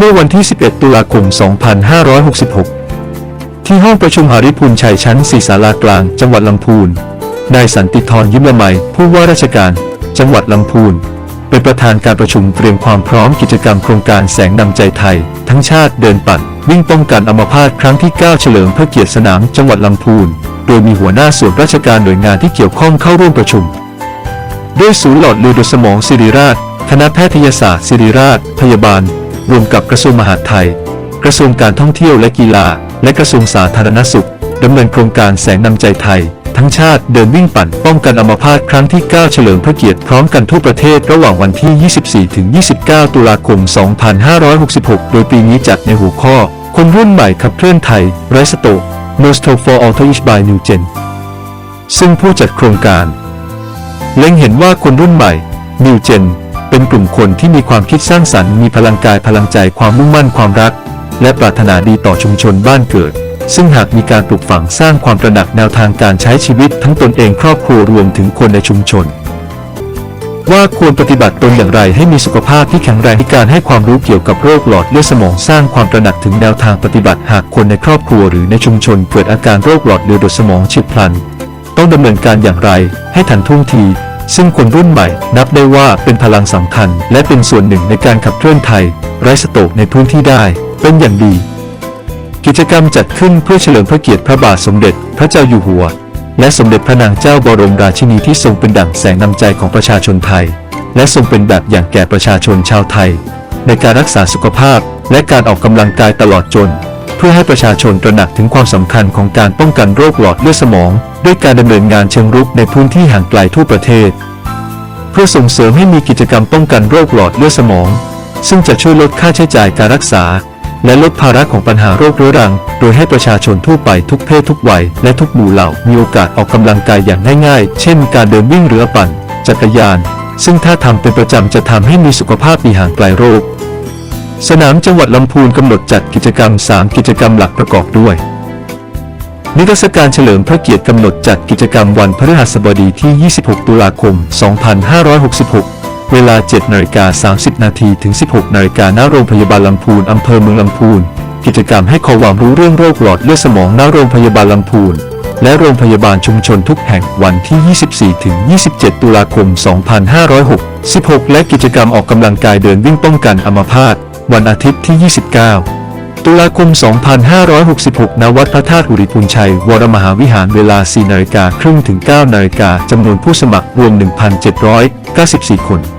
เมื่อวันที่ 11 ตุลาคม 2566 ที่ห้องประชุมหาริพุนชัยชั้นสีศาลากลาง จังหวัดลำพูน นายสันติธรยิ้มละไมผู้ว่าราชการ จังหวัดลำพูน เป็นประธานการประชุมเตรียมความพร้อมกิจกรรมโครงการแสงนำใจไทย ทั้งชาติเดินปัด วิ่งป้องกันอัมพาตครั้งที่ 9 เฉลิมพระเกียรติสนามจังหวัดลำพูน โดยมีหัวหน้าส่วนราชการหน่วยงานที่เกี่ยวข้องเข้าร่วมประชุม ด้วยศูนย์หลอดเลือดสมองศิริราช คณะแพทยศาสตร์ศิริราช พยาบาล รวมกับกระทรวงมหาดไทย กระทรวงการท่องเที่ยวและกีฬา และกระทรวงสาธารณสุขดำเนินโครงการแสงนำใจไทย ทั้งชาติเดินวิ่งปั่นป้องกันอัมพาตครั้งที่ 9 เฉลิมพระเกียรติพร้อมกันทั่วประเทศระหว่างวันที่ 24-29 ตุลาคม 2566 โดยปีนี้จัดในหัวข้อ คนรุ่นใหม่ขับเคลื่อนไทยไรสโต No s t o for All Touch by New Gen ซึ่งผู้จัดโครงการ เล็งเห็นว่าคนรุ่นใหม่ New Gen เป็นกลุ่มคนที่มีความคิดสร้างสรรค์มีพลังกายพลังใจความมุ่งมั่นความรัก และปรารถนาดีต่อชุมชนบ้านเกิด ซึ่งหากมีการปลูกฝังสร้างความตระหนักแนวทางการใช้ชีวิตทั้งตนเองครอบครัวรวมถึงคนในชุมชน ว่าควรปฏิบัติตนอย่างไรให้มีสุขภาพที่แข็งแรงที่การให้ความรู้เกี่ยวกับโรคหลอดเลือดสมองสร้างความตระหนักถึงแนวทางปฏิบัติหากคนในครอบครัวหรือในชุมชนเกิดอาการโรคหลอดเลือดสมองฉีบพลัน ต้องดำเนินการอย่างไรให้ทันท่วงที ซึ่งคนรุ่นใหม่นับได้ว่าเป็นพลังสำคัญ และเป็นส่วนหนึ่งในการขับเคลื่อนไทย ไร้สโตกในพื้นที่ได้ เป็นอย่างดี กิจกรรมจัดขึ้นเพื่อเฉลิมพระเกียรติพระบาทสมเด็จพระเจ้าอยู่หัว และสมเด็จพระนางเจ้าบรมราชินีที่ทรงเป็นดั่งแสงนำใจของประชาชนไทย และทรงเป็นแบบอย่างแก่ประชาชนชาวไทย ในการรักษาสุขภาพ และการออกกำลังกายตลอดจน เพื่อให้ประชาชนตระหนักถึงความสำคัญของการป้องกันโรคหลอดเลือดสมอง ด้วยการดำเนินงานเชิงรุกในพื้นที่ห่างไกลทั่วประเทศ เพื่อส่งเสริมให้มีกิจกรรมป้องกันโรคหลอดเลือดสมอง ซึ่งจะช่วยลดค่าใช้จ่ายการรักษา และลดภาระของปัญหาโรคเรื้อรัง โดยให้ประชาชนทั่วไปทุกเพศทุกวัย และทุกหมู่เหล่ามีโอกาสออกกำลังกายอย่างง่ายๆ เช่น การเดินวิ่งเรือปั่น จักรยาน ซึ่งถ้าทำเป็นประจำจะทำให้มีสุขภาพดีห่างไกลโรค สนามจังหวัดลำพูนกำหนดจัดกิจกรรม 3 กิจกรรมหลักประกอบด้วย นิทรรศการเฉลิมพระเกียรติกำหนดจัดกิจกรรมวันพฤหัสบดีที่ 26 ตุลาคม 2566 เวลา 7 นาฬิกา 30 นาทีถึง 16 นาฬิกาณโรงพยาบาลลำพูนอำเภอเมืองลำพูน กิจกรรมให้ความรู้เรื่องโรคหลอดเลือดสมองณโรงพยาบาลลำพูนและโรงพยาบาลชุมชนทุกแห่งวันที่ 24 ถึง 27 ตุลาคม 2566 และกิจกรรมออกกำลังกายเดินวิ่งป้องกันอัมพาต วันอาทิตย์ที่ 29 ตุลาคม 2566 ณ วัดพระธาตุหุริพุนชัย วรมหาวิหารเวลา 4 นาฬิกาครึ่งถึง 9 นาฬิกาจำนวนผู้สมัครรวม 1,794 คน